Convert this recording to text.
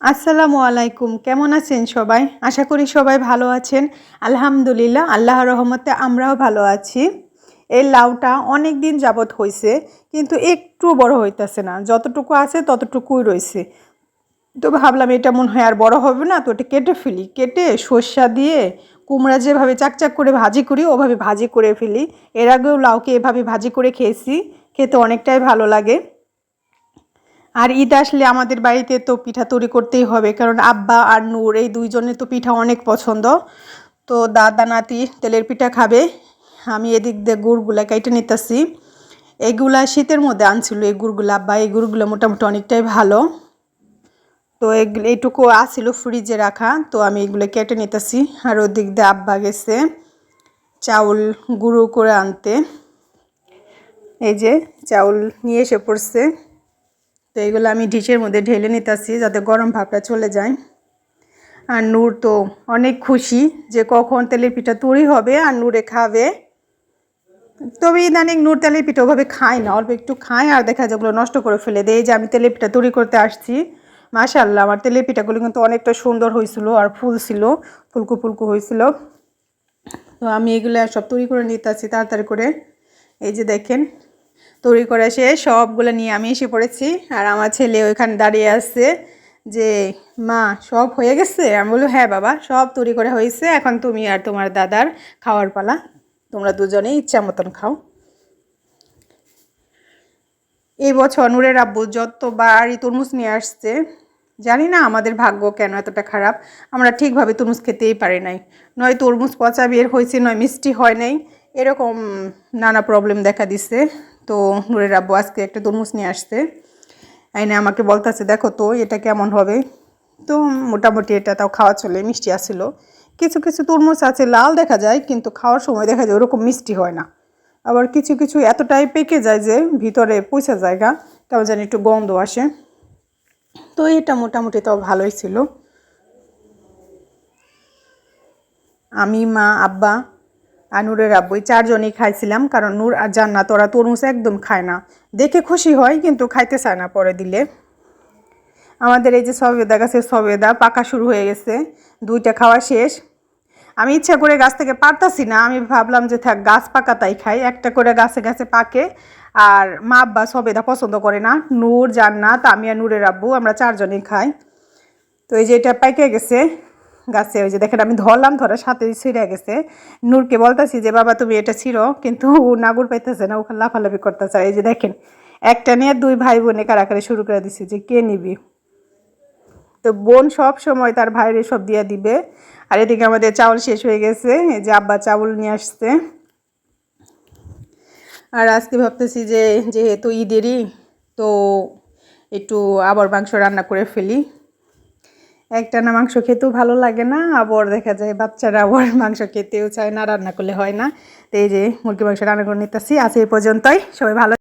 আসসালামু আলাইকুম। কেমন আছেন সবাই? আশা করি সবাই ভালো আছেন। আলহামদুলিল্লাহ, আল্লাহর রহমতে আমরাও ভালো আছি। এই লাউটা অনেক দিন যাবৎ হয়েছে কিন্তু একটু বড় হইতেছে না। যতটুকু আছে ততটুকুই রয়েছে তো ভাবলাম এটা মনে হয় আর বড় হবে না, তো এটা কেটে ফেলি। কেটে সর্ষা দিয়ে কুমড়া যেভাবে চাকচাক করে ভাজি করি, ওভাবে ভাজি করে ফেলি। এর আগেও লাউকে এভাবে ভাজি করে খেয়েছি। খেতে অনেকটাই ভালো লাগে। আর ঈদ আসলে আমাদের বাড়িতে তো পিঠা তৈরি করতেই হবে, কারণ আব্বা আর নূর এই দুইজনের তো পিঠা অনেক পছন্দ। তো দাদা, নাতি তেলের পিঠা খাবে, আমি এদিক দিয়ে গুড়গুলা কেটে নিতেছি। এগুলা শীতের মধ্যে আনছিল এই গুড়গুলা, আব্বা, এই গুড়গুলো মোটামুটি অনেকটাই ভালো। তো এগুলো, এইটুকু আসছিল ফ্রিজে রাখা, তো আমি এগুলো কেটে নিতেছি। আর ওদিক দিয়ে আব্বা গেছে চাউল গুঁড়ো করে আনতে। এই যে চাউল নিয়ে এসে পড়ছে। তো এগুলো আমি ডিশের মধ্যে ঢেলে নিতেছি যাতে গরম ভাবটা চলে যায়। আর নূর তো অনেক খুশি যে কখন তেলের পিঠা তৈরি হবে আর নূরে খাবে। তবে ইদানিং নূর তেলের পিঠা ওভাবে খায় না, অল্প একটু খায় আর দেখা যায় ওগুলো নষ্ট করে ফেলে দেয়। যে আমি তেলের পিঠা তৈরি করতে আসছি মাশাল্লাহ আমার তেলের পিঠাগুলো কিন্তু অনেকটা সুন্দর হয়েছিল আর ফুল ছিল ফুলকু ফুলকু হয়েছিল। তো আমি এগুলো সব তৈরি করে নিতে আসছি তাড়াতাড়ি করে। এই যে দেখেন তৈরি করে এসে সবগুলো নিয়ে আমি এসে পড়েছি। আর আমার ছেলে ওইখানে দাঁড়িয়ে আছে যে, মা, সব হয়ে গেছে? আমি বলল হ্যাঁ বাবা, সব তৈরি করে হয়েছে। এখন তুমি আর তোমার দাদার খাওয়ার পালা। তোমরা দুজনেই ইচ্ছা মতন খাও। এই বছর নূরের আব্বু যতবারই তরমুজ নিয়ে আসছে, জানি না আমাদের ভাগ্য কেন এতটা খারাপ। আমরা ঠিকভাবে তরমুজ খেতেই পারি নাই। নয় তরমুজ পচা বের হয়েছে, নয় মিষ্টি হয় নাই। এরকম নানা প্রবলেম দেখা দিছে। তো নূরের আব্বু আজকে একটা তরমুজ নিয়ে আসছে। আইনে আমাকে বলতেছে, দেখো তো, এটা কেমন হবে? তো মোটামুটি এটা তাও খাওয়া চলে, মিষ্টি আসছিল কিছু কিছু তরমুজ আছে, লাল দেখা যায়, কিন্তু খাওয়ার সময় দেখা যায় ওরকম মিষ্টি হয় না। আবার কিছু কিছু এতটাই পেকে যায় যে ভিতরে পয়সা জায়গা কেমন জানি একটু গন্ধ আসে। তো এটা মোটামুটি তাও ভালোই ছিল। আমি, মা, আব্বা আর নূরের আব্বু চারজনই খাইছিলাম, কারণ নূর আর জান্নাত, ওরা তরমুজ একদম খায় না। দেখে খুশি হয়, কিন্তু খাইতে চায় না পরে দিলে। আমাদের এই যে সবেদা গাছের সবেদা, পাকা শুরু হয়ে গেছে, দুইটা খাওয়া শেষ। আমি ইচ্ছা করে গাছ থেকে পারতাছি না, আমি ভাবলাম যে থাক, গাছ পাকা তাই খাই। একটা করে গাছে গাছে পাকে, আর মা আব্বা সবেদা পছন্দ করে না। নূর, জান্নাত, আমি আর নূরের আব্বু, আমরা চারজনই খাই। তো এই যে এটা পাইকে গেছে। গাছে, ওই যে দেখেন আমি ধরলাম ধরার সাথে ছিঁড়ে গেছে। নূরকে বলতেছি যে, বাবা, তুমি এটা ছিঁড়ো। কিন্তু ও নাগুর পাইতেছে না ওখানে লাফালাফি করতেছে। এই যে দেখেন, একটা নিয়ে দুই ভাই বোনে কারাকারি শুরু করে দিছি যে, কে নিবি? তো বোন সব সময় তার ভাইয়ের সব দিয়ে দিবে। আর এদিকে আমাদের চাউল শেষ হয়ে গেছে, এই যে আব্বা চাউল নিয়ে আসছে। আর আজকে ভাবতেছি যে, যেহেতু ঈদেরই, তো একটু আবার মাংস রান্না করে ফেলি। একটানা মাংস খেতেও ভালো লাগে না, আবার দেখা যায় বাচ্চারা আবার মাংস খেতেও চায় না, রান্না করলে হয় না। তো এই যে মুরগি মাংস রান্না করে নিতেছি, আজ এই পর্যন্তই, সবাই ভালো